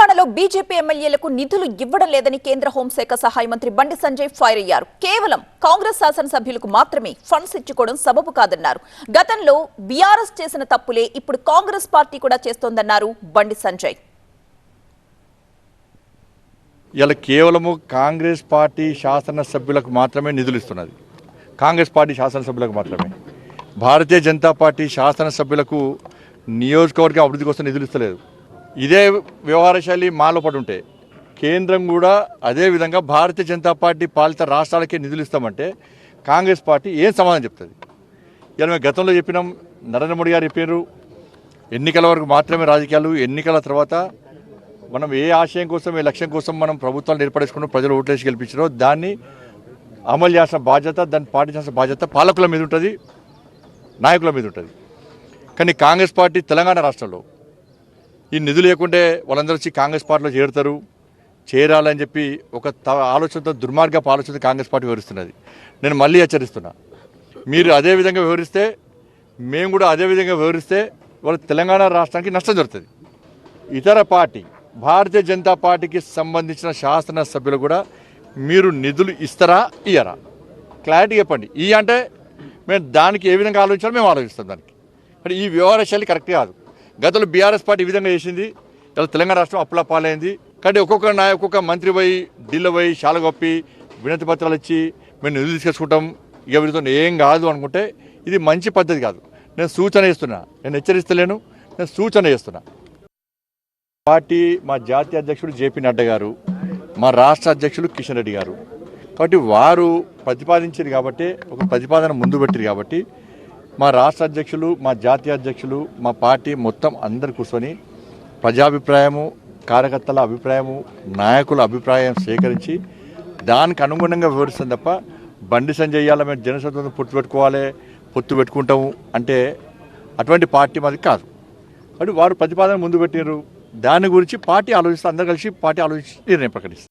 తెలంగాణలో బీజేపీ ఎమ్మెల్యేలకు నిధులు ఇవ్వడం లేదని కేంద్ర హోంశాఖ సహాయ మంత్రి బండి సంజయ్ ఫైర్ అయ్యారు. కేవలం కాంగ్రెస్ శాసనసభ్యులకు మాత్రమే ఫండ్స్ ఇచ్చుకోవడం సబబు కాదన్నారు. గతంలో బీఆర్ఎస్ చేసిన తప్పులే ఇప్పుడు కాంగ్రెస్ పార్టీ కూడా చేస్తోందన్నారు బండి సంజయ్. ఇలా కేవలము కాంగ్రెస్ పార్టీ శాసనసభ్యులకు మాత్రమే నిధులు ఇస్తున్నది. కాంగ్రెస్ పార్టీ శాసనసభ్యులకు మాత్రమే. భారతీయ జనతా పార్టీ శాసనసభ్యులకు నియోజకవర్గ అభివృద్ధి కోసం నిధులు ఇస్తలేదు. ఇదే వ్యవహార శైలి మాలో పడి ఉంటే కేంద్రం కూడా అదే విధంగా భారతీయ జనతా పార్టీ పాలిత రాష్ట్రాలకే నిధులు ఇస్తామంటే కాంగ్రెస్ పార్టీ ఏం సమాధానం చెప్తుంది? ఇలా మేము గతంలో చెప్పినాం నరేంద్ర మోడీ గారు చెప్పారు ఎన్నికల వరకు మాత్రమే రాజకీయాలు ఎన్నికల తర్వాత మనం ఏ ఆశయం కోసం ఏ లక్ష్యం కోసం మనం ప్రభుత్వాలు ఏర్పడేసుకున్నాం ప్రజలు ఓట్లేసి గెలిపించారో దాన్ని అమలు చేసిన బాధ్యత దాన్ని పాటించాల్సిన బాధ్యత పాలకుల మీద ఉంటుంది నాయకుల మీద ఉంటుంది. కానీ కాంగ్రెస్ పార్టీ తెలంగాణ రాష్ట్రంలో ఈ నిధులు లేకుంటే వాళ్ళందరూ వచ్చి కాంగ్రెస్ పార్టీలో చేరుతారు. చేరాలని చెప్పి ఒక ఆలోచనతో దుర్మార్గపు ఆలోచనతో కాంగ్రెస్ పార్టీ వివరిస్తున్నది నేను మళ్ళీ హెచ్చరిస్తున్నా. మీరు అదే విధంగా వివరిస్తే మేము కూడా అదే విధంగా వివరిస్తే వాళ్ళ తెలంగాణ రాష్ట్రానికి నష్టం జరుగుతుంది. ఇతర పార్టీ భారతీయ జనతా పార్టీకి సంబంధించిన శాసనసభ్యులు కూడా మీరు నిధులు ఇస్తారా ఇయ్యరా? క్లారిటీ చెప్పండి. ఈ అంటే మేము దానికి ఏ విధంగా ఆలోచించాలో మేము ఆలోచిస్తాం దానికి. అంటే ఈ వ్యవహార శైలి కరెక్ట్ కాదు. గతంలో బీఆర్ఎస్ పార్టీ ఈ విధంగా చేసింది. ఇలా తెలంగాణ రాష్ట్రం అప్పుల పాలైంది. కానీ ఒక్కొక్క నాయ ఒక్కొక్క మంత్రి పోయి ఢిల్లీ పోయి శాలగొప్పి వినతి పత్రాలు ఇచ్చి మేము నిధులు తీసుకొచ్చుకుంటాం. ఇక వీరితో ఏం కాదు అనుకుంటే ఇది మంచి పద్ధతి కాదు. నేను సూచన ఇస్తున్నా నేను హెచ్చరిస్తలేను. నేను సూచన చేస్తున్నా. పార్టీ మా జాతీయ అధ్యక్షుడు జేపీ నడ్డా గారు మా రాష్ట్ర అధ్యక్షుడు కిషన్ రెడ్డి గారు. కాబట్టి వారు ప్రతిపాదించారు కాబట్టి ఒక ప్రతిపాదన ముందు పెట్టారు కాబట్టి మా రాష్ట్ర అధ్యక్షులు మా జాతీయ అధ్యక్షులు మా పార్టీ మొత్తం అందరు కూర్చొని ప్రజాభిప్రాయము కార్యకర్తల అభిప్రాయము నాయకుల అభిప్రాయం సేకరించి దానికి అనుగుణంగా వివరిస్తుంది తప్ప బండి సంజయ్ ఇయ్యాల మేము జనసత్వం పొత్తు పెట్టుకోవాలి పొత్తు పెట్టుకుంటాము అంటే అటువంటి పార్టీ మాది కాదు. కాబట్టి వారు ప్రతిపాదన ముందు పెట్టినారు. దాని గురించి పార్టీ ఆలోచిస్తే అందరు కలిసి పార్టీ ఆలోచించి నిర్ణయం ప్రకటిస్తారు